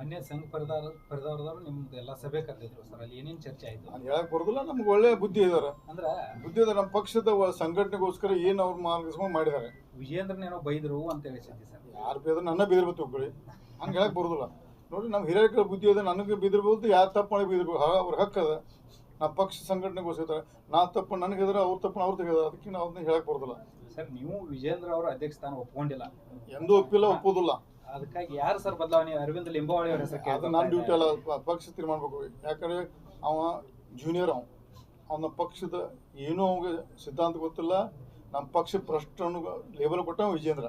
ಮೊನ್ನೆ ಸಂಘ ಪರಿದಾರ ಪರಿದಾರದವರು ನಿಮ್ದು ಎಲ್ಲ ಸಭೆ ಕರೆದಿದ್ರು ಸರ್ ಅಲ್ಲಿ ಏನೇನು ಚರ್ಚೆ ಆಯ್ತು? ನಾನು ಹೇಳಕ್ ಬರೋದಿಲ್ಲ ನಮ್ಗೆ ಒಳ್ಳೆ ಬುದ್ಧಿ ಇದಾರೆ. ಅಂದ್ರೆ ಬುದ್ಧಿ ಇದಾರೆ ನಮ್ಮ ಪಕ್ಷದ ಒ- ಸಂಘಟನೆಗೋಸ್ಕರ ಏನು ಅವ್ರು ಮಾರ್ಗಸ್ಕೊಂಡು ಮಾಡಿದ್ದಾರೆ. ವಿಜೇಂದ್ರನೇನೋ ಬೈದ್ರು ಅಂತ ಹೇಳಿ ಸುದ್ದಿ ಸರ್. ಯಾರು ಬೇದ್ರೆ ನನ್ನ ಬಿದಿರ್ಬೇಕು ತಿಳ್ಕೊಳ್ಳಿ ಹಂಗೆ ಹೇಳಕ್ ಬರುದಿಲ್ಲ. ನೋಡಿ ನಮ್ಮ ಹಿರಿಯರ ಬುದ್ಧಿ ಇದೆ ನನಗೆ ಬಿದಿರ್ಬೋದು ಯಾರು ತಪ್ಪು ಮಾಡಿ ಬಿದಿರ್ಬೇಕು ಅವ್ರ ಹಕ್ಕದ ನಾ ಪಕ್ಷ ಸಂಘಟನೆಗೋಸ್ಕರ ನಾ ತಪ್ಪು ನನಗಿದ್ರೆ ಅವ್ರ ತಪ್ಪು ಅವ್ರು ತೆಗೆದ ಅದಕ್ಕೆ ನಾವು ಅದನ್ನ ಹೇಳಕ್ ಬರೋದಿಲ್ಲ. ಸರ್ ನೀವು ವಿಜೇಂದ್ರ ಅವರ ಅಧ್ಯಕ್ಷ ಸ್ಥಾನ ಒಪ್ಕೊಂಡಿಲ್ಲ. ಎಂದೂ ಒಪ್ಪಿಲ್ಲ ಒಪ್ಪೋದಿಲ್ಲ. ಅದಕ್ಕಾಗಿ ಯಾರು ಸರ್ ಬದಲಾವಣೆ? ಅರವಿಂದ್ ಲಿಂಬಾವಳಿ ಅವರ ಹೆಸರು ಅದು ನನ್ನ ಡ್ಯೂಟಿ ಅಲ್ಲ ಪಕ್ಷ ತೀರ್ಮಾನ ಮಾಡ್ಬೇಕು. ಯಾಕಂದ್ರೆ ಅವ ಜೂನಿಯರ್ ಅವ. ಅವನ ಪಕ್ಷದ ಏನೂ ಅವ್ಗೆ ಸಿದ್ಧಾಂತ ಗೊತ್ತಿಲ್ಲ. ನಮ್ಮ ಪಕ್ಷ ಭ್ರಷ್ಟನ್ನು ಲೇಬಲ್ ಕೊಟ್ಟ ವಿಜೇಂದ್ರ.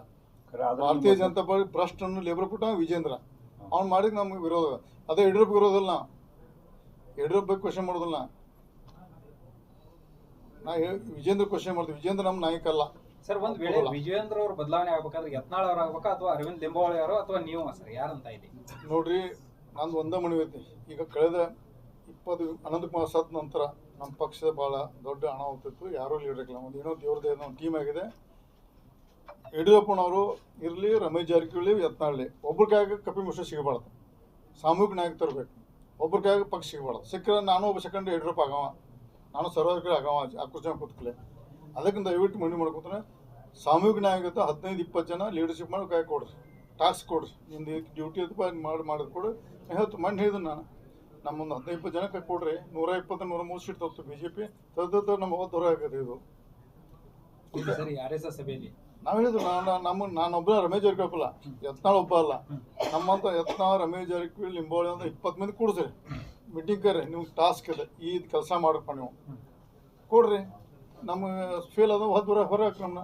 ಭಾರತೀಯ ಜನತಾ ಪಕ್ಷ ಭ್ರಷ್ಟನ್ನು ಲೇಬಲ್ ಕೊಟ್ಟ ವಿಜೇಂದ್ರ. ಅವ್ನು ಮಾಡಿದ ನಮ್ಗೆ ವಿರೋಧ. ಅದೇ ಯಡಿಯೂರಪ್ಪ ವಿರೋಧ ನಾವು ಯಡಿಯೂರಪ್ಪ ಬಗ್ಗೆ ಕ್ವಶನ್ ಮಾಡೋದಿಲ್ಲ ನಾ. ವಿಜೇಂದ್ರ ಕ್ವಶನ್ ಮಾಡ್ತೀವಿ ವಿಜೇಂದ್ರ ನಮ್ಮ ನಾಯಕ ಅಲ್ಲ ಸರ್ ಒಂದ್ ವೇಳೆ ವಿಜಯೇಂದ್ರ ಅವ್ರ ಬದಲಾವಣೆ ಆಗ್ಬೇಕಾದ್ರೆ ಯತ್ನಾಳ್ ಅವ್ರ ಆಗ್ಬೇಕಾ ಅಥವಾ ಅರವಿಂದ್ ಲಿಂಬಾವಳಿ ಅವರು ಅಥವಾ ನೀವು ಸರ್ ಯಾರಂತ ಇಲ್ಲಿ ನೋಡ್ರಿ ನಂದು ಒಂದೇ ಮನವಿ ಐತಿ ಈಗ ಕಳೆದ ಇಪ್ಪತ್ತು ಅನಂತಕುಮಾರ್ ಸತ್ ನಂತರ ನಮ್ಮ ಪಕ್ಷದ ಬಹಳ ದೊಡ್ಡ ಹಣ ಹೋಗ್ತಿತ್ತು. ಯಾರೂ ಲೀಡರ್ ಇಲ್ಲ ಒಂದು ಏನೋ ದೇವ್ರದೇ ಏನೋ ಟೀಮ್ ಆಗಿದೆ. ಯಡಿಯೂರಪ್ಪನವರು ಇರಲಿ ರಮೇಶ್ ಜಾರಕಿಹೊಳಿ ಯತ್ನಾಳ್ಳಿ. ಒಬ್ಬರ ಕೈಯಾಗ ಕಪಿ ಮಿಶ್ರ ಸಿಗಬಾರ್ದು. ಸಾಮೂಹಿಕ ನಾಯಕ ತರಬೇಕು. ಒಬ್ಬರ ಕೈಯಾಗ ಪಕ್ಷ ಸಿಗಬಾರ್ದು. ಸಿಕ್ಕರೆ ನಾನು ಒಬ್ಬ ಸೆಕೆಂಡ್ ಯಡಿಯೂರಪ್ಪ ಆಗವ. ನಾನು ಸರ್ವಾಧಿಕಾರಿ ಆಗವ. ಆಕರ್ಷಣೆ ಕೂತ್ಕಲೆ ಅದಕ್ಕೆ ದಯವಿಟ್ಟು ಮನವಿ ಮಾಡ್ಕೊತಾನೆ ಸಾಮೂಹಿಕ ನಾಯಕತ್ವ ಹದಿನೈದು ಇಪ್ಪತ್ತು ಜನ ಲೀಡರ್ಶಿಪ್ ಮಾಡಿ ಕೈ ಕೊಡ್ರಿ. ಟಾಸ್ಕ್ ಕೊಡ್ರಿ. ನಿಮ್ದು ಡ್ಯೂಟಿ ಅಥವಾ ಮಾಡಿ ಮಾಡೋದು ಕೊಡು ಹೇಳ್ತು ಮಣ್ಣು ಹೇಳಿದ್ರು ನಾನು. ನಮ್ಮೊಂದು ಹದಿನೈದು ಇಪ್ಪತ್ತು ಜನಕ್ಕೆ ಕೊಡ್ರಿ. ನೂರ ಇಪ್ಪತ್ತು ನೂರ ಮೂರು ಸೀಟ್ ತರ್ತು ಬಿ ಜೆ ಪಿ ತದ ನಮ್ಮ ಹೋದ ದೂರ ಆಗತ್ತೆ ಇದು. ನಾವು ಹೇಳಿದ್ರು ನಾನು ನಮ್ಮ ನಾನೊಬ್ಬ ರಮೇಶ್ ಜಾರಕಿಹೊಳಿ ಯತ್ನಾಳ್ ಒಬ್ಬ ಅಲ್ಲ. ನಮ್ಮಂತ ಯತ್ನಾಳ್ ರಮೇಶ್ ಜಾರಕಿಹೊಳಿ ಲಿಂಬೋಳಿ ಅಂತ ಇಪ್ಪತ್ತು ಮಂದಿ ಕೂಡಿಸ್ರಿ ಮೀಟಿಂಗ್ ಕರ್ರಿ ನೀವು ಟಾಸ್ಕ್ ಇದೆ. ಈ ಕೆಲಸ ಮಾಡಪ್ಪ ನೀವು. ಕೊಡ್ರಿ. ನಮ್ಮ ಫೇಲ್ ಅದ ಹೊರ ಹೊರ ನಮ್ಮನ್ನ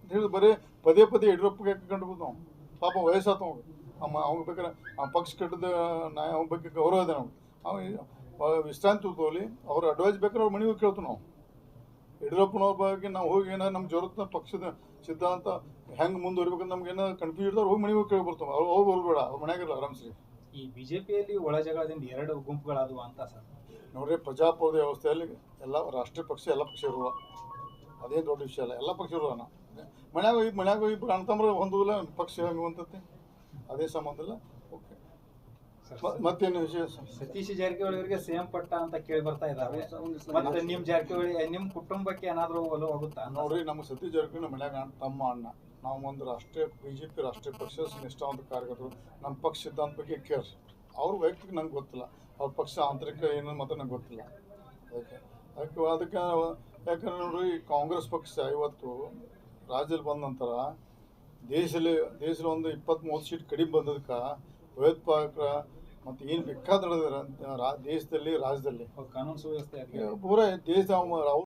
ಅಂತ ಹೇಳಿ ಬರೀ ಪದೇ ಪದೇ ಯಡಿಯೂರಪ್ಪಗೆ ಕಂಡುಬಿಟ್ಟು ನಾವು. ಪಾಪ ವಯಸ್ಸಾತ ಅವ್ನು ಅಮ್ಮ, ಅವ್ನ ಬೇಕಾದ್ರೆ ಆ ಪಕ್ಷ ಕಟ್ಟದ ನಾ ಅವ್ನ ಬಗ್ಗೆ ಗೌರವ ಇದೆ ನಮ್ಗೆ. ಅವ್ನು ವಿಶ್ರಾಂತಿ ತಗೋಲಿ, ಅವ್ರ ಅಡ್ವೈಸ್ ಬೇಕಾದ್ರೆ ಅವ್ರ ಮನೆಗೂ ಕೇಳ್ತು ನಾವು. ಯಡಿಯೂರಪ್ಪನವ್ರ ಬಗ್ಗೆ ನಾವು ಹೋಗಿ ಏನಾದ್ರು ನಮ್ಮ ಜೋರತ್ನ ಪಕ್ಷದ ಸಿದ್ಧಾಂತ ಹೆಂಗೆ ಮುಂದುವರಿಬೇಕಂತ ನಮ್ಗೆ ಏನಾದ್ರು ಕನ್ಫ್ಯೂಸ್ ಇರ್ತಾರೆ ಹೋಗಿ ಮನೆಗೂ ಕೇಳಿ ಬರ್ತಾವೆ. ಅವ್ರು ಹೋಗಿ ಬರ್ಬೇಡ, ಅವ್ರ ಮನೆಯಾಗಿಲ್ಲ ಆರಾಮ್ಸ್ರಿ ಈ ಬಿಜೆಪಿಯಲ್ಲಿ ಒಳ ಜಗಳದಿಂದ ಎರಡು ಗುಂಪುಗಳಾದವು ಅಂತ ಸರ್. ನೋಡ್ರಿ ಪ್ರಜಾಪ್ರಭುತ್ವ ವ್ಯವಸ್ಥೆಯಲ್ಲಿ ಎಲ್ಲ ರಾಷ್ಟ್ರೀಯ ಪಕ್ಷ ಎಲ್ಲ ಪಕ್ಷ ಇರುವ. ಅದೇನು ದೊಡ್ಡ ವಿಷಯ ಅಲ್ಲ ಎಲ್ಲ ಪಕ್ಷ ಇರುವ ಮನ್ಯಾಗ ಹೋಗಿ ಮನ್ಯಾಗ ಹೋಗಿ ಇಬ್ಬರು ಅಣ್ತಂಬ್ರ ಪಕ್ಷ ಹಂಗುವಂತತ್ತೆ ಅದೇ ಸಂಬಂಧ ಇಲ್ಲ. ಓಕೆ. ಮತ್ತೇನು ವಿಷಯ ಸತೀಶ್ ಜಾರಕಿಹೊಳಿ ಅವರಿಗೆ ಸೇಮ್ ಪಟ್ಟ ಅಂತ ಕೇಳಿ ಬರ್ತಾ ಇದ್ದಾರೆ ಮತ್ತೆ ನಿಮ್ಮ ಜಾರಕಿಹೊಳಿ ನಿಮ್ಮ ಕುಟುಂಬಕ್ಕೆ ಏನಾದ್ರೂ ಒಲವು ಆಗುತ್ತಾ? ನೋಡ್ರಿ ನಮ್ಮ ಸತೀಶ್ ಜಾರಕಿಹೊಳಿ ನಮ್ಮ ಮನ್ಯಾಗ ತಮ್ಮ ಅಣ್ಣ. ನಾವು ಒಂದು ರಾಷ್ಟ್ರೀಯ ಬಿ ಜೆ ಪಿ ರಾಷ್ಟ್ರೀಯ ಪಕ್ಷ ನಿಷ್ಠಾವಂತ ಕಾರ್ಯಕರ್ತರು ನಮ್ಮ ಪಕ್ಷ ಸಿದ್ಧಾಂತ ಬಗ್ಗೆ ಕೇರ್. ಅವ್ರ ವೈಯಕ್ತಿಕ ನಂಗೆ ಗೊತ್ತಿಲ್ಲ. ಅವ್ರ ಪಕ್ಷ ಆಂತರಿಕ ಏನು ಮಾತ್ರ ನಂಗೆ ಗೊತ್ತಿಲ್ಲ. ಅದಕ್ಕೆ ಅದಕ್ಕೆ ಅದಕ್ಕೆ ಯಾಕಂದ್ರೆ ನೋಡ್ರಿ ಕಾಂಗ್ರೆಸ್ ಪಕ್ಷ ಇವತ್ತು ರಾಜ್ಯದಲ್ಲಿ ಬಂದ ನಂತರ ದೇಶದಲ್ಲಿ ದೇಶದಲ್ಲಿ ಒಂದು ಇಪ್ಪತ್ತ್ ಮೂವತ್ತು ಸೀಟ್ ಕಡಿಮೆ ಬಂದದಕ್ಕೆ ಭಯೋತ್ಪಾದಕರ ಮತ್ತು ಏನು ರಾ ದೇಶದಲ್ಲಿ ರಾಜ್ಯದಲ್ಲಿ. ಕಾನೂನು ಪೂರ ದೇಶ